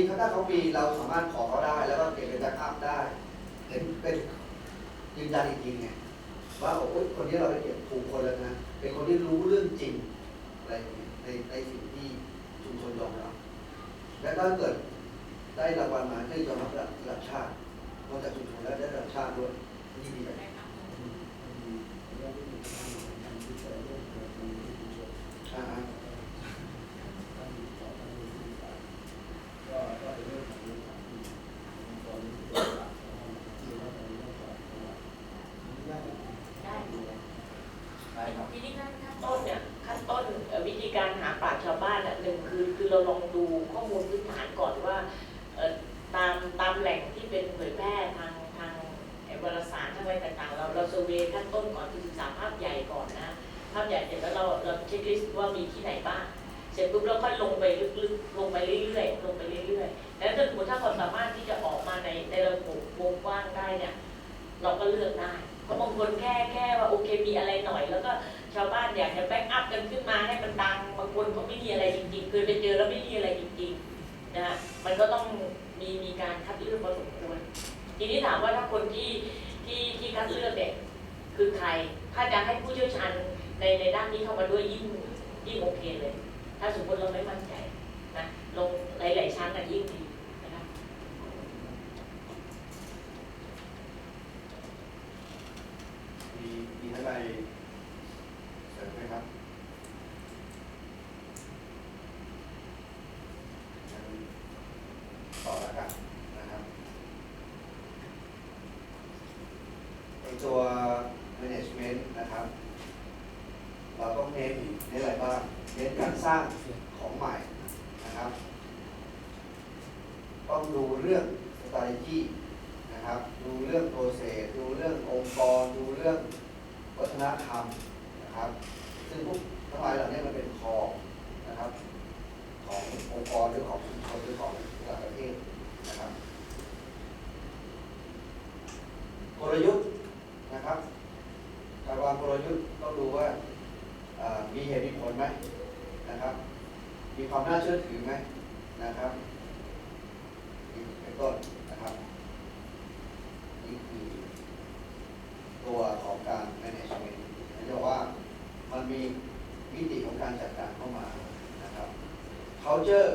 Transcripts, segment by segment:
มีถ้าเขามีเราสามารถขอเขาได้ แล้วก็เก็บเป็นแบ็กอัพได้เป็นเป็นยืนยันอีกทีไงว่าโอ้ยคนนี้เราได้เก็บถูกคนแล้วนะเป็นคนที่รู้เรื่องจริงอะไรอย่างเงี้ยในในสิ่งที่ชุมชนยอมรับและถ้าเกิดได้รางวัลมาก็ยอมรับระดับชาตินอกจากชุมชนแล้วได้ระดับชาติด้วยยิ่งดีเลยอ่าฮะ ได้ทีนี้ขั้นขั้นต้นเนี่ยขั้นต้นเอ่อวิธีการหาปราชญ์ชาวบ้านเนี่ยหนึ่งคือคือเราลองดูข้อมูลพื้นฐานก่อนว่าเอ่อตามตามแหล่งที่เป็นเผยแพร่ทางทางไอ้วารสารทางอะไรต่างๆ เราเซอร์เวย์ขั้นต้นก่อนคือศึกษาภาพใหญ่ก่อนนะภาพใหญ่เสร็จแล้วเราเราเช็คลิสต์ว่ามีที่ไหนบ้างเสร็จปุ๊บเราค่อยลงไปลึกๆลงไปเรื่อยๆลงไปเรื่อยๆแล้วถ้าสมมติถ้าความสามารถที่จะออกมาในในระบบวงกว้างได้เนี่ยเราก็เลือกได้เพราะบางคนแค่แค่ว่าโอเคมีอะไรหน่อย แล้วก็ชาวบ้านอยากจะแบ็กอัพกันขึ้นมาให้มันดังบางคนก็ไม่มีอะไรจริงๆเคยไปเจอแล้วไม่มีอะไรจริงๆนะฮะมันก็ต้องมีมีการคัดเลือกพอสมควรทีนี้ถามว่าถ้าคนที่ ที่ที่คัดเลือกเนี่ยคือใคร ถ้าจะให้ผู้เชี่ยวชาญในในด้านนี้เข้ามาด้วยยิ่งยิ่งโอเคเลย ถ้าสมมติเราไม่มั่นใจนะลงหลาย ๆ ชั้นกันยิ่งดีนะครับมีมีอะไรเสริมไหมครับงั้นต่อแล้วกันนะครับใน ตัว management นะครับ เราต้องเน้นเน้นอะไรบ้าง เน้นการสร้างของใหม่นะครับ ต้องดูเรื่อง strategy นะครับ ดูเรื่อง process ดูเรื่ององค์กร ดูเรื่องวัฒนธรรมนะครับ ซึ่งพวกทั้งหลายเหล่านี้มันเป็นคอนะครับ ขององค์กรหรือของชุมชนหรือของแต่ละประเทศนะครับ กลยุทธ์นะครับ การวางกลยุทธ์ต้องดูว่าเอ่อมีเหตุมีผลไหมนะครับ มีความน่าเชื่อถือไหมนะครับนี่เป็นต้นนะครับ นี่คือตัวของการ management เรียกว่ามันมีมิติของการจัดการเข้ามานะครับ culture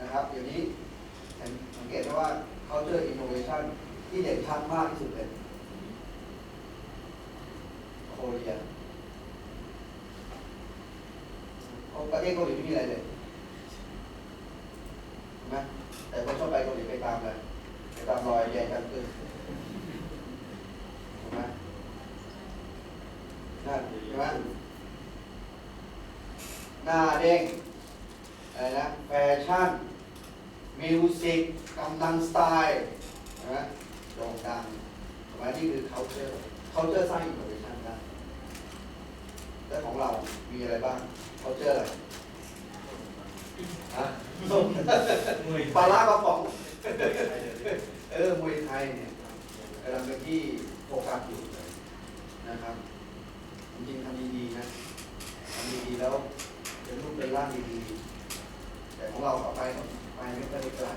นะครับเดี๋ยวนี้สังเกตได้ว่า culture innovation ที่เด่นชัดมากที่สุดเลยโคเรียประเทศเกาหลีไม่มีอะไรเลยใช่ไหมแต่คนชอบไปเกาหลีไปตามเลยไปตามรอยแยกกันคือถูกไหมนั่นใช่ไหมหน้าเด้งอะไรนะแฟชั่น มิวสิกกำลังสไตล์ใช่ไหมโด่งดังถูกไหมนี่คือ culture culture สร้าง innovation นะแล้วของเรา มีอะไรบ้าง culture อะไรฮะส้มปลาร้ากระป๋องเออมวยไทยเนี่ยกำลังเป็นที่โฟกัสอยู่นะครับจริงๆทำดีๆนะทำดีๆแล้วเป็นรูปเป็นร่างดีๆแต่ของเราเอาไปไปไม่ค่อยได้ไกล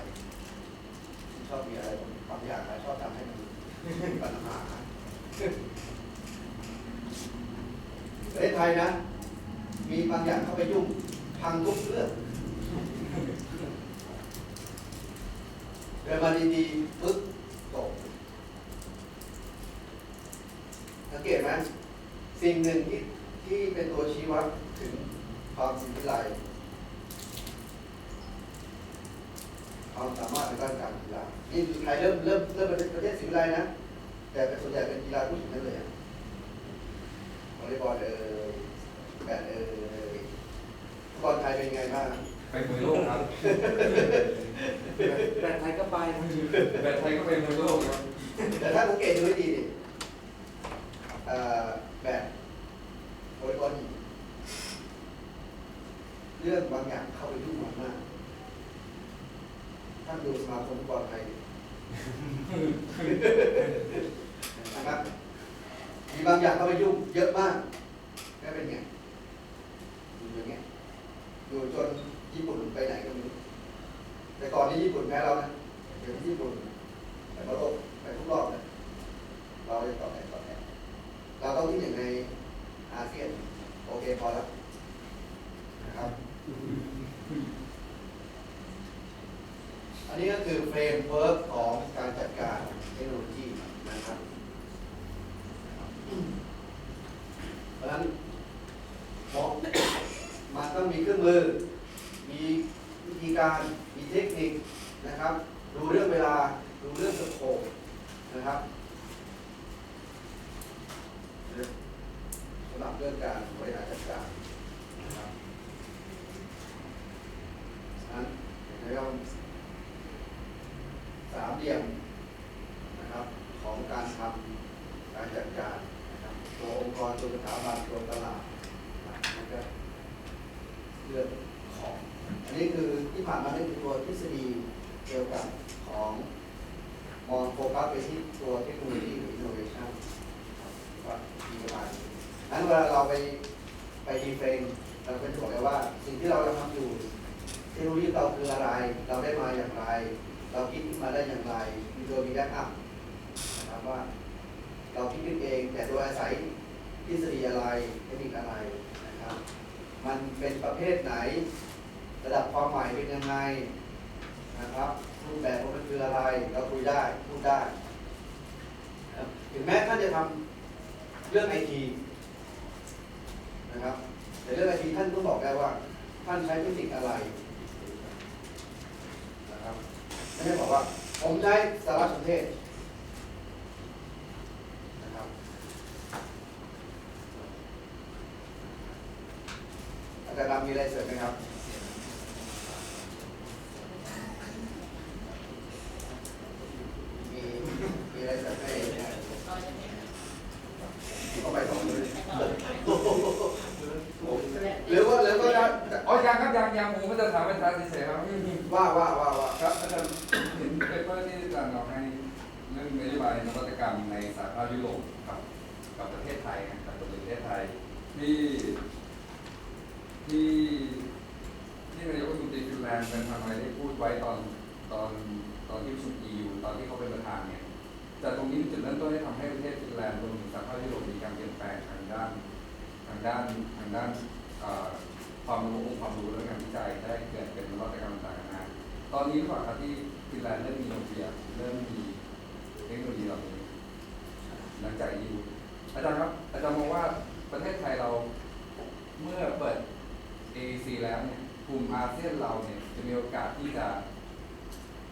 ชอบมีอะไรบางอย่างนะชอบทำให้มันมีปัญหา ประเทศไทยนะ มีบางอย่างเข้าไปยุ่งพังทุกเรื่องเดินมาดีๆปึ๊บตกสังเกตไหมสิ่งหนึ่งที่ที่เป็นตัวชี้วัดถึงความสิวิไลความสามารถในด้านการกีฬานี่ไทยเริ่มเริ่มเริ่มเป็นประเทศสิวิไลนะ แต่เป็นส่วนใหญ่เป็นกีฬาผู้หญิงนั่นเลย อะวอลเลย์บอลเอ่ยแบดเอ่ยฟุตบอลไทยเป็นไงบ้างไปมวยโลกครับ แต่ไทยก็ไปแบบไทยก็ไปมวยโลกครับ แต่ถ้าสังเกตดูให้ดีดิเอ่อแบดวอลเลย์บอลหญิงเรื่องบางอย่างเข้าไปยุ่งมากท่านดูสมาคมฟุตบอลไทยดิ นะครับมีบางอย่างเข้าไปยุ่งเยอะมากแล้วเป็นไงอยู่อย่างเงี้ยอยู่จนญี่ปุ่นไปไหนก็ไม่รู้ แต่ก่อนนี้ญี่ปุ่นแพ้เรานะเดี๋ยวนี้ญี่ปุ่นแต่ก็โลกไปทุกรอบเลยเรา จะต่อไหนต่อไหนเราต้องที่หนึ่งในอาเซียน โอเคพอแล้วนะครับ อันนี้ก็คือเฟรมเวิร์กของการจัดการเทคโนโลยีนะครับ เพราะฉะนั้นมองมันต้องมีเครื่องมือ มีวิธีการ มีเทคนิคนะครับ ดูเรื่องเวลา ดูเรื่องสโคปนะครับสำหรับเรื่องการบริหารจัดการนะครับฉะนั้นเดี๋ยวเราสามเหลี่ยมนะครับ ของการทำการจัดการนะครับตัวองค์กรตัวสถาบันตัวตลาดนะครับมันก็ เรื่องของ อันนี้คือที่ผ่านมานี่คือตัวทฤษฎีเกี่ยวกับของมองโฟกัสไปที่ตัวเทคโนโลยีหรือ innovation ครับว่ามีประมาณนั้นเวลาเราไปไปดีเฟนเราก็จะบอกเลยว่าสิ่งที่เราทำอยู่เทคโนโลยีเราคืออะไร เราได้มาอย่างไร เราคิดขึ้นมาได้อย่างไร มีตัวมีแบ็กอัพนะครับว่า เราคิดขึ้นเองแต่โดยอาศัยทฤษฎีอะไรเทคนิคอะไร มันเป็นประเภทไหน ระดับความหมายเป็นยังไงนะครับรูปแบบของมันคืออะไรเราคุยได้พูดได้ถึงแม้ท่านจะทำเรื่องไอทีนะครับ แต่เรื่องไอทีท่านต้องบอกได้ว่า ท่านใช้เทคนิคอะไรนะครับไม่ใช่บอกว่า ผมใช้สารสนเทศนะครับ อา จารย์ดำมีอะไรเสริมไหมครับ มีมีอะไรเสริมให้เข้าไปสองเลยหรือว่าหรือว่าจะ อ๋อยังครับยังยังผมก็จะถามอาจารย์เฉยๆครับ ว่าว่าว่าว่า ครับอาจารย์เห็นเปเปอร์ที่อาจารย์ออกให้เรื่องนโยบายนวัตกรรมในสหภาพยุโรปกับกับประเทศไทยนะครับกับประเทศไทยที่ที่ที่นายกรัฐมนตรีฟินแลนด์เป็นทางอะไรได้พูดไว้ตอนตอนตอนที่ประชุม EU ตอนที่เขาเป็นประธานเนี่ยแต่ตรงนี้เป็นจุดเริ่มต้นที่ทำให้ประเทศฟินแลนด์รวมถึงสหภาพยุโรปมีการเปลี่ยนแปลงทางด้าน ทาง ด้านทางด้านความรู้องค์ความรู้เรื่องานวิจัยได้เกิดเป็นนวัตกรรมต่างๆนานาตอนนี้หรือเปล่าครับที่ฟินแลนด์เริ่มมีโนเกียเริ่มมีเทคโนโลยีเหล่านี้หลังจากยูอาจารย์ครับอาจารย์มองว่าประเทศไทยเราเมื่อเปิด AEC แล้วเนี่ยกลุ่มอาเซียนเราเนี่ยจะมีโอกาสที่จะ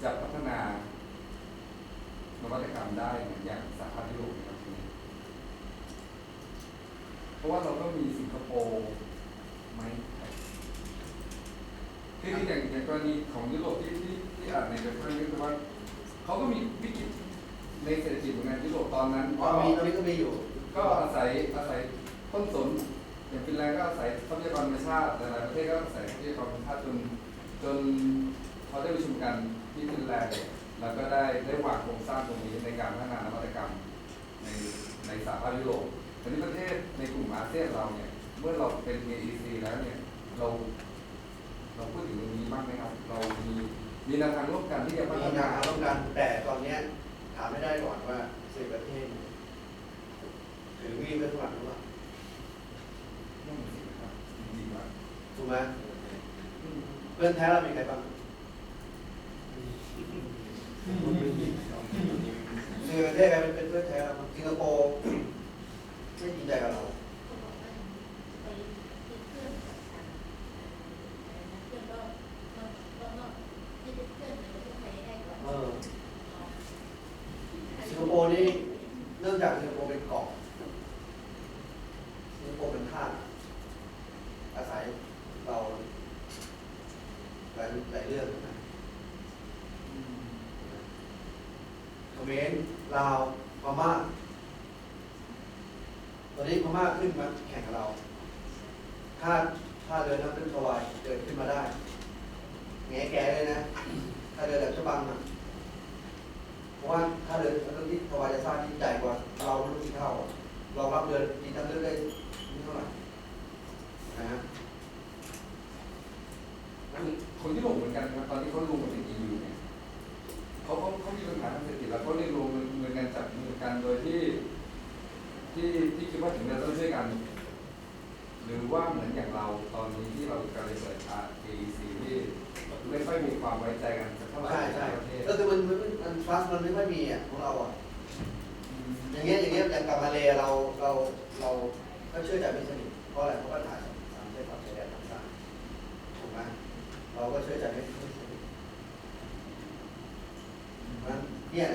จะพัฒนานวัตกรรมได้เหมือนอย่างสหภาพยุโรปไหมค รับทีนี้เพราะว่าเราก็มีสิงคโปร์ไหมที่ที่อย่างอย่างกรณีของยุโรปที่ที่ที่อ่านในเว็บไซต์ก็คือว่าเขาก็มีวิกฤตในเศรษฐกิจเหมือนกันยุโรปตอนนั้นอ๋อมีตอนนี้ก็มีอยู่ ก็อาศัยอาศัยต้นสนอย่างฟินแลนด์ก็อาศัยทรัพยากรธรรมชาติหลายๆประเทศก็อาศัยทรัพยากรธรรมชาติจนจนเขาได้ประชุมกันที่ฟินแลนด์เนี่ยแล้วก็ได้ได้วางโครงสร้างตรงนี้ในการพัฒนานวัตกรรมในในสหภาพยุโรป ทีนี้ประเทศในกลุ่มอาเซียนเราเนี่ย เมื่อเราเป็น AEC แล้วเนี่ย เราเราพูดถึงตรงนี้บ้างไหมครับ เรามีมีแนวทางร่วมกันที่จะพัมีฒงานานร่วมกันแต่ตอนเนี้ยถามไม่ได้ก่อนว่าสิบประเทศถือมีดเป็นหลักหรือเปล่าเรื่องสิครับดีกว่าถูกไหมเพื่อนแท้เรามีใครบ้างสิบประเทศใครเป็นเพื่อนแท้เราบ้างสิงคโปร์ ไม่จริงใจกับเราเออสิงคโปร์นี่เนื่องจากสิงคโปร์เป็นเกาะสิงคโปร์เป็นท่าอาศัยเราหลายหลายเรื่องนะเขมรลาวพม่าต เปิดฉากทีสีที่ไม่ค่อยมีความไว้ใจกันเท่าไหร่ใช่ใช่ประเทศก็คือมันมันมันทรัสมันไม่ค่อยมีอะของเราอะอย่างเงี้ยอย่างเงี้ยอย่างกับมาเลเราเราเราก็เชื่อใจไม่สนิทเพราะอะไรเพราะปัญหาทางเรื่องความเชื่อใจต่างถูกไหมเราก็เชื่อใจไม่สนิทนั้นเนี่ย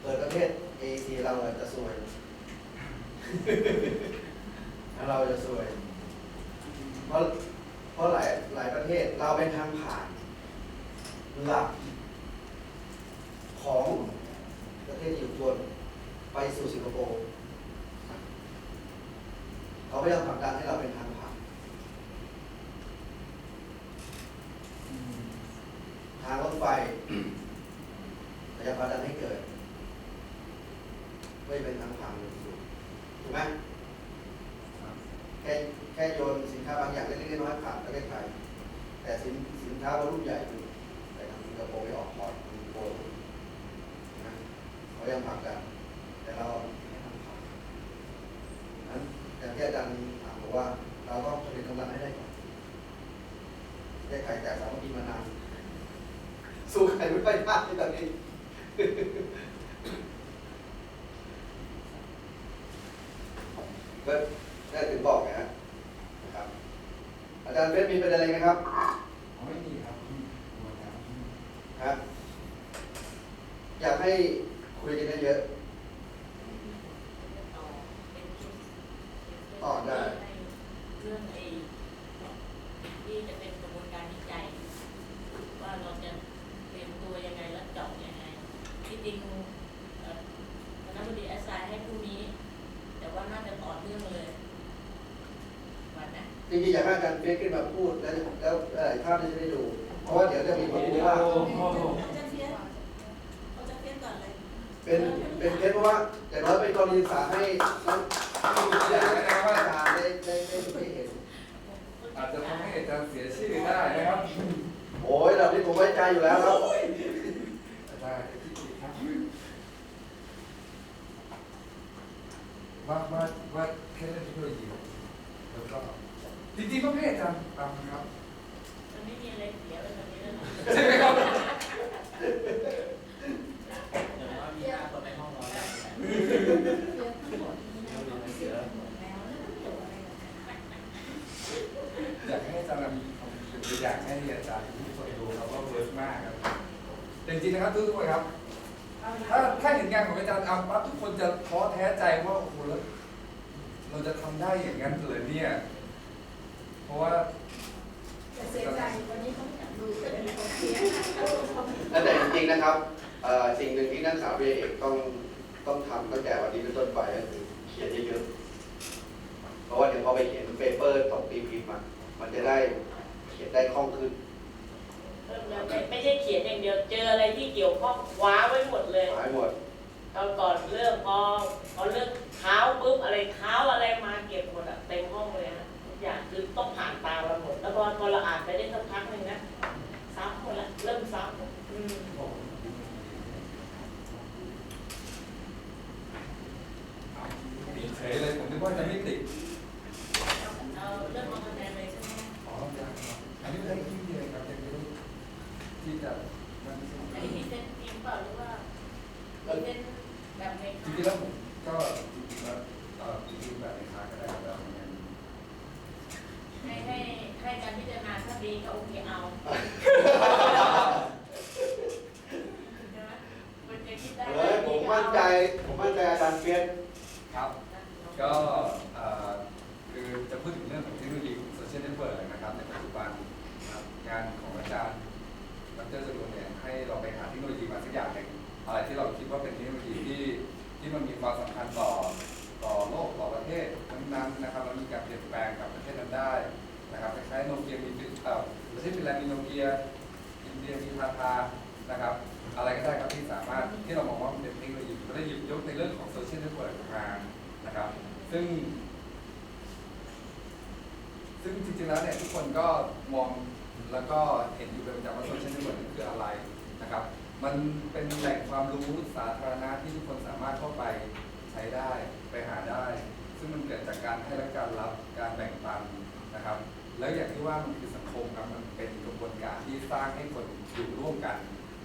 เปิดประเทศเอซีเราจะสวยเราจะสวยเพราะ พราะหลายหลายประเทศเราเป็นทางผ่านหลักของประเทศญี่ปุ่นไปสู่สิงคโปร์เขาพยายามผลักดันให้เราเป็นทางผ่านทางรถไฟพยายามผลักดันให้เกิดไม่เป็นทางผ่านถูกไหม แค่โยนสินค้าบางอย่างเล็กๆน้อยๆผ่านประเทศไทย แต่สินสินค้ารุ่นใหญ่ อ๋อได้ เรื่องไอ้ที่จะเป็นกระบวนการวิจัย ว่าเราจะเตรียมตัวยังไงและเจาะยังไงที่จริงคณะบดีอาศัยให้ผู้นี้ แต่ว่าน่าจะต่อเนื่องเลย วันนะจริงๆอยากให้อาจารย์เฟซขึ้นมาพูดแล้วแล้วเอ่อภาพนี้จะได้ดู เพราะว่าเดี๋ยวจะมีคนพูดว่าเป็นเป็นเท็จเพราะว่าแต่างน้อยเป็นกรณีศึกษาให้ 加油来了 ตอนก่อนเลือกพอพอเลือกเท้าปุ๊บอะไรเท้าอะไรมาเก็บหมดอะเต็มห้องเลยฮะทุกอย่างคือต้องผ่านตาเราหมด แล้วพอพอเราอ่านไปได้สักพักหนึ่งนะซัำหมดละเริ่มซัำอืมเฉยเลยผมนึกว่าจะไม่ติด การเฟียสครับ ก็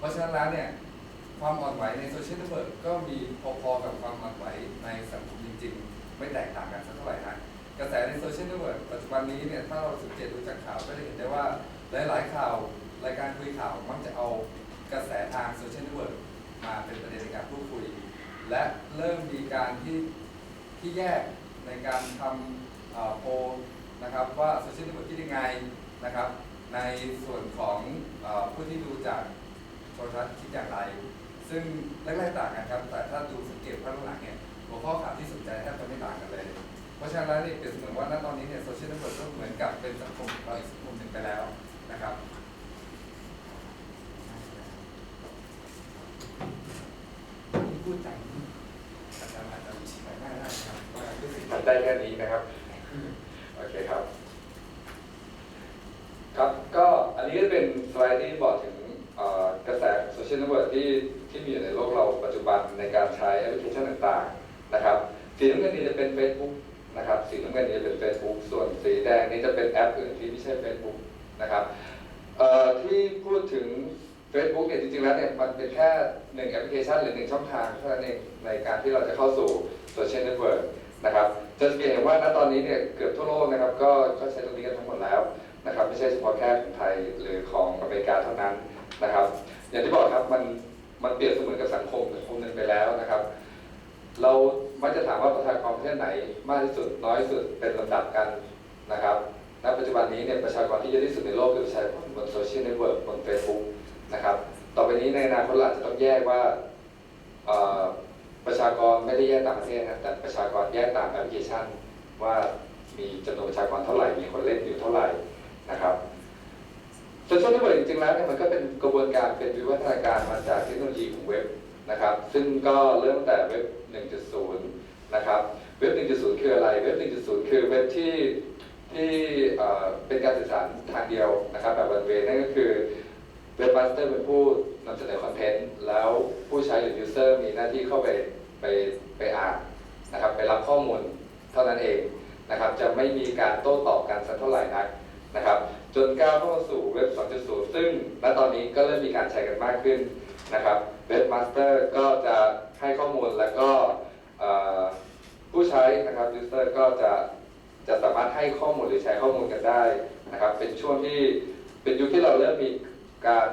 ราะฉะนั้นแล้วเนี่ยความอ่อนไหวในโซเชียลเน็ตเวิร์กก็มีพอๆกับความอ่อนไหวในสังคมจริง ๆ ไม่แตกต่างกันสักเท่าไหร่นะกระแสในโซเชียลเน็ตเวิร์กปัจจุบันนี้เนี่ยถ้าเราสังเกตดูจากข่าวก็จะเห็นได้ว่าหลายๆข่าวรายการคุยข่าวมักจะเอากระแสทางโซเชียลเน็ตเวิร์กมาเป็นประเด็นในการพูดคุย และเริ่มมีการที่ที่แยกในการทำโพลนะครับว่าโซเชียลเน็ตเวิร์กคิดยังไงนะครับในส่วนของอผู้ที่ดูจาก รทัศน์คิดอย่างไร ซึ่งแรกๆต่างกันครับ แต่ถ้าดูสังเกตภาพหลังเนี่ยหัวข้อข่าวที่สนใจแทบจะไม่ต่างกันเลย เพราะฉะนั้นแล้วเนี่ยเปรียบเสมือนว่าณตอนนี้เนี่ยโซเชียลเน็ตเวิร์กก็เหมือนกับเป็นสังคมเราอีกสังคมหนึ่งไปแล้วนะครับที่พูดจังอาจารย์อาจจะมีชี้แจงได้นะครับว่าด้วยสิ่งทำได้แค่นี้นะครับโอเคครับ ครับก็อันนี้ก็เป็นสไลด์ที่บอกถึงเอ่อกระแสโซเชียลเน็ตเวิร์กที่ที่มีอยู่ในโลกเราปัจจุบันในการใช้แอปพลิเคชันต่างๆนะครับสีน้ำเงินนี้จะเป็น Facebook นะครับสีน้ำเงินนี้จะเป็น Facebook ส่วนสีแดงนี้จะเป็นแอปอื่นที่ไม่ใช่ Facebook นะครับที่พูดถึง Facebook เนี่ยจริงๆแล้วเนี่ยมันเป็นแค่หนึ่งแอปพลิเคชันหรือหนึ่งช่องทางเท่านั้นเองในการที่เราจะเข้าสู่โซเชียลเน็ตเวิร์กนะครับจะสังเกตเห็นว่าณตอนนี้เนี่ยเกือบทั่วโลกนะครับก็ก็ใช้ตรงนี้กันทั้งหมดแล้วนะครับไม่ใช่เฉพาะแค่ของไทยหรือของอเมริกาเท่านั้นนะครับ อย่างที่บอกครับมันมันเปรียบเสมือนกับสังคมสังคมหนึ่งไปแล้วนะครับ เรามักจะถามว่าประชากรประเทศไหนมากที่สุดน้อยที่สุดเป็นลำดับกันนะครับณปัจจุบันนี้เนี่ยประชากรที่เยอะที่สุดในโลกคือประชากรบนโซเชียลเน็ตเวิร์กบน Facebook นะครับต่อไปนี้ในอนาคตเราจะต้องแยกว่าประชากรไม่ได้แยกตามประเทศนะแต่ประชากรแยกตามแอปพลิเคชัน ว่ามีจำนวนประชากรเท่าไหร่มีคนเล่นอยู่เท่าไหร่นะครับ โซเชียลเน็ตเวิร์กจริงๆแล้วเนี่ยมันก็เป็นกระบวนการเป็นวิวัฒนาการมาจากเทคโนโลยีของเว็บนะครับ ซึ่งก็เริ่มแต่เว็บ 1.0 นะครับ เว็บ 1.0 คืออะไร เว็บ 1.0 คือเว็บที่ที่เป็นการสื่อสารทางเดียวนะครับแบบวันเวนั่นก็คือเว็บมาสเตอร์เป็นผู้นำเสนอคอนเทนต์แล้วผู้ใช้หรือยูเซอร์มีหน้าที่เข้าไปไปไปอ่านนะครับไปรับข้อมูลเท่านั้นเองนะครับจะไม่มีการโต้ตอบกันสักเท่าไหร่นักนะครับ จนก้าวเข้าสู่เว็บ 2.0 ซึ่งณตอนนี้ก็เริ่มมีการใช้กันมากขึ้นนะครับเว็บมาสเตอร์ก็จะให้ข้อมูลแล้วก็ผู้ใช้นะครับยูเซอร์ก็จะจะสามารถให้ข้อมูลหรือแชร์ข้อมูลกันได้นะครับ เป็นช่วงที่เป็นยุคที่เราเริ่มมีการ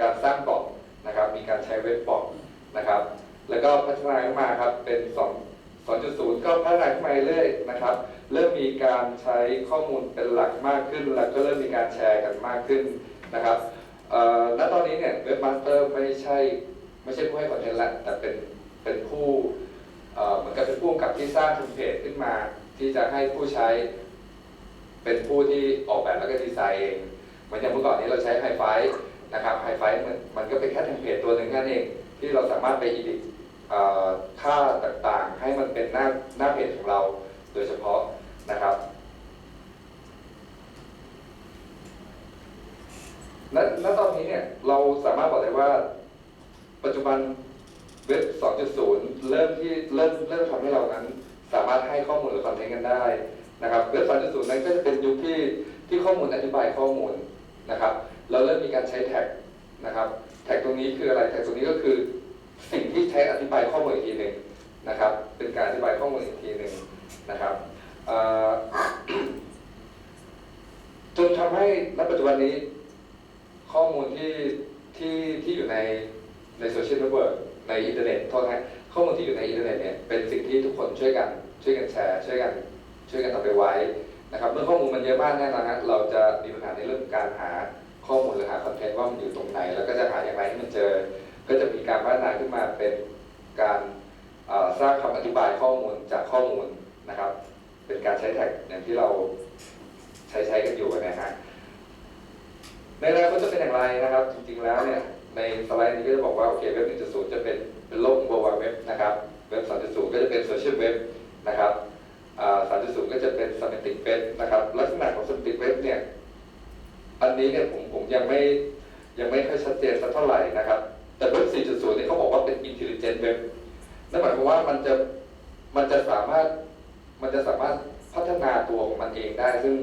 การสร้างบล็อกนะครับ มีการใช้เว็บบล็อกนะครับ แล้วก็พัฒนาขึ้นมาครับเป็น 2 2.0 ก็พัฒนาขึ้นมาเรื่อยนะครับ เริ่มมีการใช้ข้อมูลเป็นหลักมากขึ้น แล้วก็เริ่มมีการแชร์กันมากขึ้นนะครับณตอนนี้เนี่ยเว็บมาสเตอร์ไม่ใช่ไม่ใช่ผู้ให้คอนเทนต์ละแต่เป็นเป็นผู้เหมือนกับเป็นผู้กับที่สร้างเทมเพลตขึ้นมา ที่จะให้ผู้ใช้ เป็นผู้ที่ออกแบบแล้วก็ดีไซน์เองเหมือนอย่างเมื่อก่อนนี้เราใช้ไฮไฟนะครับไฮไฟมันมันก็เป็นแค่เทมเพลตตัวหนึ่งนั่นเอง ที่เราสามารถไปอิดิท ค่าต่างๆ ให้มันเป็นหน้าหน้าเพจของเราโดยเฉพาะนะครับณณตอนนี้เนี่ยเราสามารถบอกได้ว่า ปัจจุบันเว็บ 2.0 เริ่มที่เริ่มเริ่มทำให้เรานั้น สามารถให้ข้อมูลหรือคอนเทนต์กันได้นะครับเว็บ 3.0 นั้นก็จะเป็นยุคที่ที่ข้อมูลอธิบายข้อมูลนะครับ เราเริ่มมีการใช้แท็กนะครับ แท็กตรงนี้คืออะไร แท็กตรงนี้ก็คือ สิ่งที่ใช้อธิบายข้อมูลอีกทีหนึ่งนะครับ เป็นการอธิบายข้อมูลอีกทีหนึ่งนะครับจนทำให้ณปัจจุบันนี้ ข้อมูลที่ที่ที่อยู่ในในโซเชียลเน็ตเวิร์กในอินเทอร์เน็ตโทษนะข้อมูลที่อยู่ในอินเทอร์เน็ตเนี่ยเป็นสิ่งที่ทุกคนช่วยกัน ช่วยกันแชร์ช่วยกันช่วยกันเอาไปไว้นะครับเมื่อข้อมูลมันเยอะมากแน่นอนฮะเราจะมีปัญหาในเรื่องการหาข้อมูลหรือหาคอนเทนต์ว่ามันอยู่ตรงไหน แล้วก็จะหาอย่างไรให้มันเจอ ก็จะมีการพัฒนาขึ้นมาเป็นการสร้างคำอธิบายข้อมูลจากข้อมูลนะครับ เป็นการใช้แท็กอย่างที่เราใช้ใช้กันอยู่นะฮะในอนาคตจะเป็นอย่างไรนะครับ จริงๆแล้วเนี่ยในสไลด์นี้ก็จะบอกว่าโอเคเว็บ1.0 จะเป็นเป็นโลกของ World Wide Web นะครับเว็บ2.0ก็จะเป็นโซเชียลเว็บนะครับ3.0 ก็จะเป็น Semantic Web นะครับลักษณะของ Semantic Web เนี่ยอันนี้เนี่ยผมผมยังไม่ยังไม่ค่อยชัดเจนสักเท่าไหร่นะครับ แต่เว็บ 4.0 เนี่ยเขาบอกว่าเป็น intelligent web นั่นหมายความว่ามันจะมันจะสามารถมันจะสามารถพัฒนาตัวของมันเองได้ ซึ่ง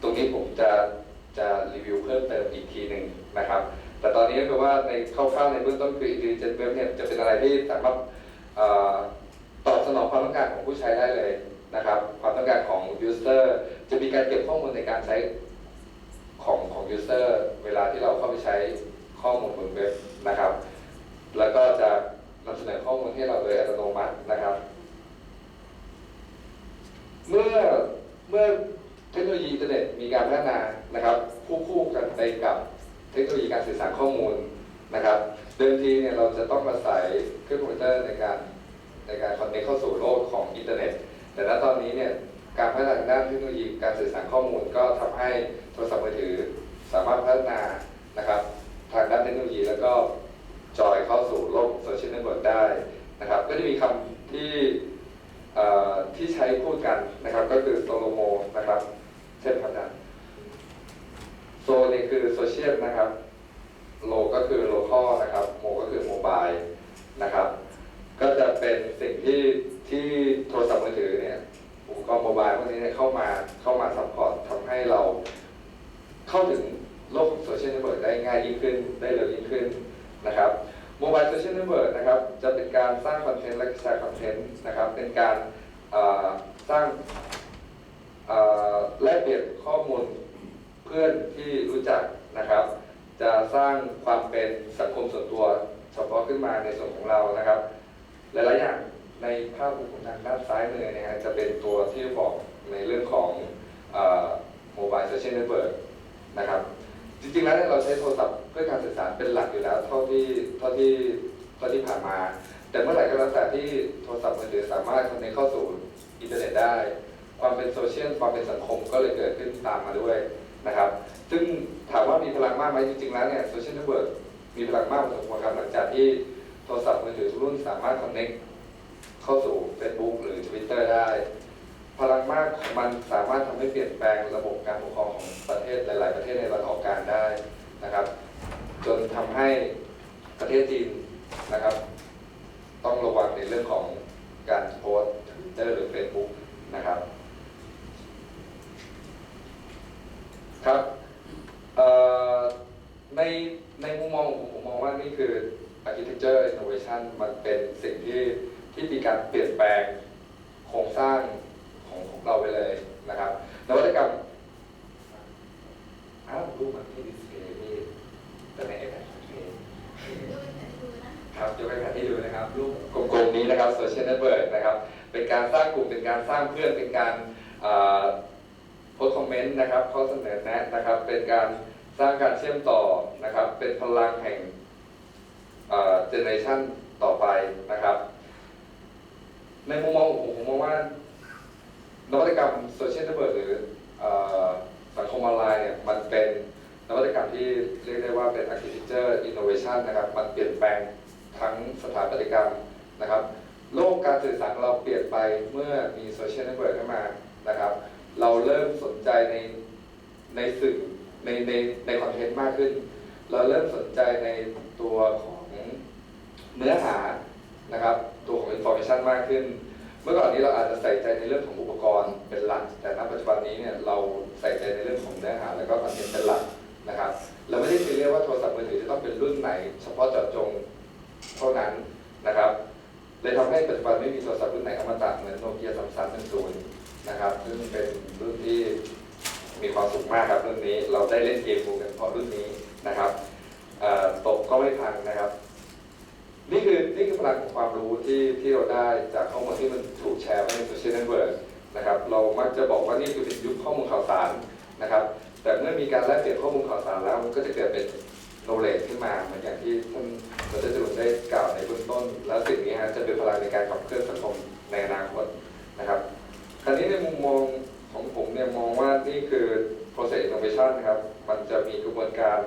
ตรงนี้ผมจะจะรีวิวเพิ่มเติมอีกทีหนึ่งนะครับ แต่ตอนนี้ก็คือว่าในคร่าวๆในเบื้องต้นคือ intelligent web เนี่ยจะเป็นอะไรที่สามารถ นี่คือโซเชียลนะครับโลก็คือโลคอลนะครับโมก็คือโมบายนะครับ ก็จะเป็นสิ่งที่ที่โทรศัพท์มือถือเนี่ยอุปกรณ์โมบายพวกนี้เนี่ยเข้ามาเข้ามาซัพพอร์ตทำให้เราเข้าถึงโลกของโซเชียลเน็ตเวิร์กได้ง่ายยิ่งขึ้นได้เร็วยิ่งขึ้นนะครับโมบายโซเชียลเน็ตเวิร์กนะครับจะเป็นการสร้างคอนเทนต์และแชร์คอนเทนต์นะครับเป็นการสร้างแลกเปลี่ยนข้อมูล เพื่อนที่รู้จักนะครับ จะสร้างความเป็นสังคมส่วนตัวเฉพาะขึ้นมาในส่วนของเรานะครับ หลายๆอย่างในภาพของทางด้านซ้ายมือเนี่ยฮะจะเป็นตัวที่บอกในเรื่องของโมบายโซเชียลเน็ตเวิร์กนะครับ จริงๆแล้วเนี่ยเราใช้โทรศัพท์เพื่อการสื่อสารเป็นหลักอยู่แล้วเท่าที่เท่าที่เท่าที่ผ่านมา แต่เมื่อไหร่ก็แล้วแต่ที่โทรศัพท์มือถือสามารถคอนเนคเข้าสู่อินเทอร์เน็ตได้ ความเป็นโซเชียลความเป็นสังคมก็เลยเกิดขึ้นตามมาด้วย นะครับ ซึ่งถามว่ามีพลังมากไหมจริงๆแล้วเนี่ยโซเชียลเน็ตเวิร์กมีพลังมากพอสมควรครับหลังจากที่โทรศัพท์มือถือทุกรุ่นสามารถคอนเนคเข้าสู่ Facebook หรือ Twitter ได้ พลังมากของมันสามารถทำให้เปลี่ยนแปลงระบบการปกครองของประเทศหลาย ๆ ประเทศในระดับการได้นะครับ จนทำให้ประเทศจีนนะครับ ต้องระวังในเรื่องของการโพสต์ทวิตเตอร์หรือ Facebook นะครับ ครับในในมุมมองของผมผมมองว่านี่คือ architecture innovation มันเป็นสิ่งที่ที่มีการเปลี่ยนแปลงโครงสร้างของของเราไปเลยนะครับนวัตกรรมอ้าวรูปมันที่ดิสเพย์นี่แต่ใน iPad โอเคครับยกให้แผนที่ดูนะครับ รูปกลมๆนี้นะครับโซเชียลเน็ตเวิร์กนะครับ เป็นการสร้างกลุ่มเป็นการสร้างเพื่อนเป็นการ เมนต์นะครับข้อเสนอแนะนะครับ เป็นการสร้างการเชื่อมต่อนะครับ เป็นพลังแห่งเจเนอเรชันต่อไปนะครับ ในมุมมองของผมผมมองว่านวัตกรรมโซเชียลเน็ตเวิร์กหรือเอ่อสังคมออนไลน์เนี่ยมันเป็นนวัตกรรมที่เรียกได้ว่าเป็น architecture innovation นะครับ มันเปลี่ยนแปลงทั้งสถาปัตยกรรมนะครับ โลกการสื่อสารของเราเปลี่ยนไปเมื่อมีโซเชียลเน็ตเวิร์กเข้ามานะครับ เราเริ่มสนใจในในสื่อในในในคอนเทนต์มากขึ้น เราเริ่มสนใจในตัวของเนื้อหานะครับ ตัวของ information มากขึ้น เมื่อก่อนนี้เราอาจจะใส่ใจในเรื่องของอุปกรณ์เป็นหลัก แต่ณปัจจุบันนี้เนี่ยเราใส่ใจในเรื่องของเนื้อหา แล้วก็คอนเทนต์เป็นหลักนะครับ เราไม่ได้ซีเรียสว่าโทรศัพท์มือถือจะต้องเป็นรุ่นไหน เฉพาะเจาะจงเท่านั้นนะครับเลยทำให้ปัจจุบันไม่มีโทรศัพท์รุ่นไหนอมตะเหมือนโนเกียสามสามหนึ่งศูนย์ นะครับ ซึ่งเป็นรุ่นที่มีความสุขมากครับรุ่นนี้ เราได้เล่นเกมบูกันเพราะรุ่นนี้นะครับตกก็ไม่พังนะครับ นี่คือนี่คือพลังของความรู้ที่ที่เราได้จากข้อมูลที่มันถูกแชร์ไว้ในโซเชียลเน็ตเวิร์กนะครับ เรามักจะบอกว่านี่คือเป็นยุคข้อมูลข่าวสารนะครับ แต่เมื่อมีการแลกเปลี่ยนข้อมูลข่าวสารแล้วมันก็จะเกิดเป็น knowledge ขึ้นมาเหมือนอย่างที่ท่านดรจรุนได้กล่าวในเบื้องต้น แล้วสิ่งนี้ฮะจะเป็นพลังในการขับเคลื่อนสังคมในอนาคตนะครับ ราวนี้ในมุมมองของผมเนี่ยมองว่านี่คือ process innovation นะครับ มันจะมีกระบวนการ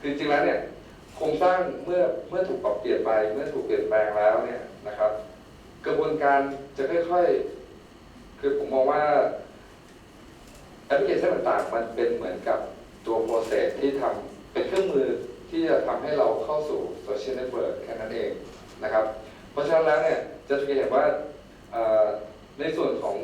คือจริงๆแล้วเนี่ยโครงสร้างเมื่อเมื่อถูกปรับเปลี่ยนไป เมื่อถูกเปลี่ยนแปลงแล้วเนี่ยนะครับ กระบวนการจะค่อยๆ คือผมมองว่าแอปพลิเคชันต่างๆ มันเป็นเหมือนกับตัวโปรเซสที่ทำเป็นเครื่องมือที่จะทำให้เราเข้าสู่โซเชียลเน็ตเวิร์กแค่นั้นเองนะครับ เพราะฉะนั้นแล้วเนี่ยจะสังเกตเห็นว่าในส่วนของ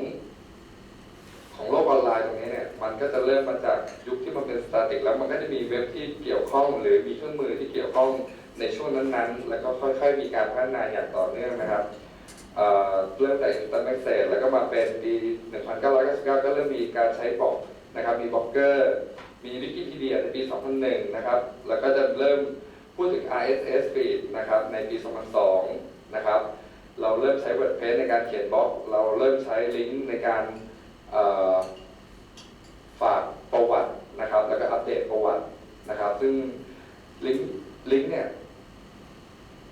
ของโลกออนไลน์ตรงนี้เนี่ยมันก็จะเริ่มมาจากยุคที่มันเป็นสแตติกแล้วมันก็จะมีเว็บที่เกี่ยวข้อง หรือมีเครื่องมือที่เกี่ยวข้องในช่วงนั้นๆ แล้วก็ค่อยๆมีการพัฒนาอย่างต่อเนื่องนะครับเอ่อเริ่มแต่อินเตอร์เน็ตเซแล้วก็มาเป็นปี 1999 ก็เริ่มมีการใช้บล็อกนะครับมีบล็อกเกอร์ มีวิกิพีเดียในปี 2001 นะครับแล้วก็จะเริ่มพูดถึง RSS feed นะครับในปี 2002 นะครับเราเริ่มใช้ WordPress ในการเขียนบล็อก เราเริ่มใช้ลิงก์ในการ ฝากประวัตินะครับ แล้วก็อัปเดตประวัตินะครับ ซึ่งลิงก์ลิงก์เนี่ย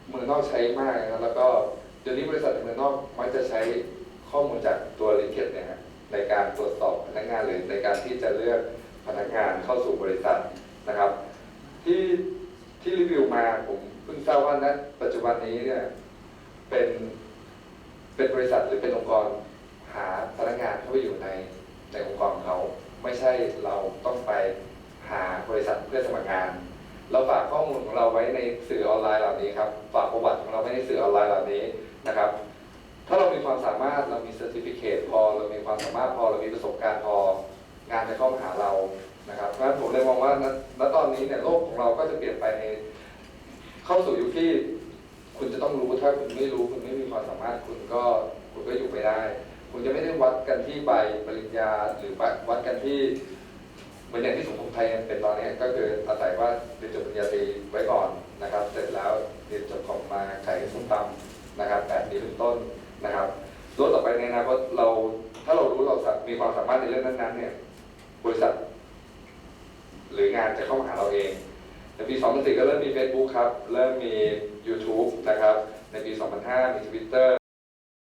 เมืองนอกใช้มากนะครับแล้วก็เดี๋ยวนี้บริษัทในเมืองนอกมักจะใช้ข้อมูลจากตัวลิงก์เนี่ยในการตรวจสอบพนักงานหรือในการที่จะเลือกพนักงานเข้าสู่บริษัทนะครับ ที่ที่รีวิวมาผมเพิ่งทราบว่าณปัจจุบันนี้เนี่ยเป็นเป็นบริษัทหรือเป็นองค์กร หาพนักงานเข้าไปอยู่ในในองค์กรงเขาไม่ใช่เราต้องไปหาบริษัทเพื่อสมัครงาน เราฝากข้อมูลของเราไว้ในสื่อออนไลน์เหล่านี้ครับฝากประวัติของเราไว้ในสื่อออนไลน์เหล่านี้นะครับ ถ้าเรามีความสามารถเรามีเซอร์ติฟิเคตพอเรามีความสามารถพอเรามีประสบการณ์พองานจะเข้ามาหาเรานะครับเพราะฉะนั้นผมเลยมองว่าณณตอนนี้เนี่ยโลกของเราก็จะเปลี่ยนไปในเข้าสู่ยุคที่คุณจะต้องรู้ถ้าคุณไม่รู้คุณไม่มีความสามารถคุณก็คุณก็อยู่ไม่ได้ คุณจะไม่ได้วัดกันที่ใบปริญญาหรือวัดกันที่เหมือนอย่างที่สังคมไทยเป็นตอนนี้ก็คืออาศัยว่าเรียนจบปริญญาตรีไว้ก่อนนะครับ เสร็จแล้วเรียนจบของมาขายส้มตำนะครับแบบนี้เป็นต้นนะครับรถต่อไปในอนาคตเราถ้าเรารู้เรามีความสามารถในเรื่องนั้นๆเนี่ยบริษัท หรืองานจะเข้ามาหาเราเองในปี 2004 ก็เริ่มมี Facebook ครับ เริ่มมี YouTube นะครับ ในปี 2005 มี Twitter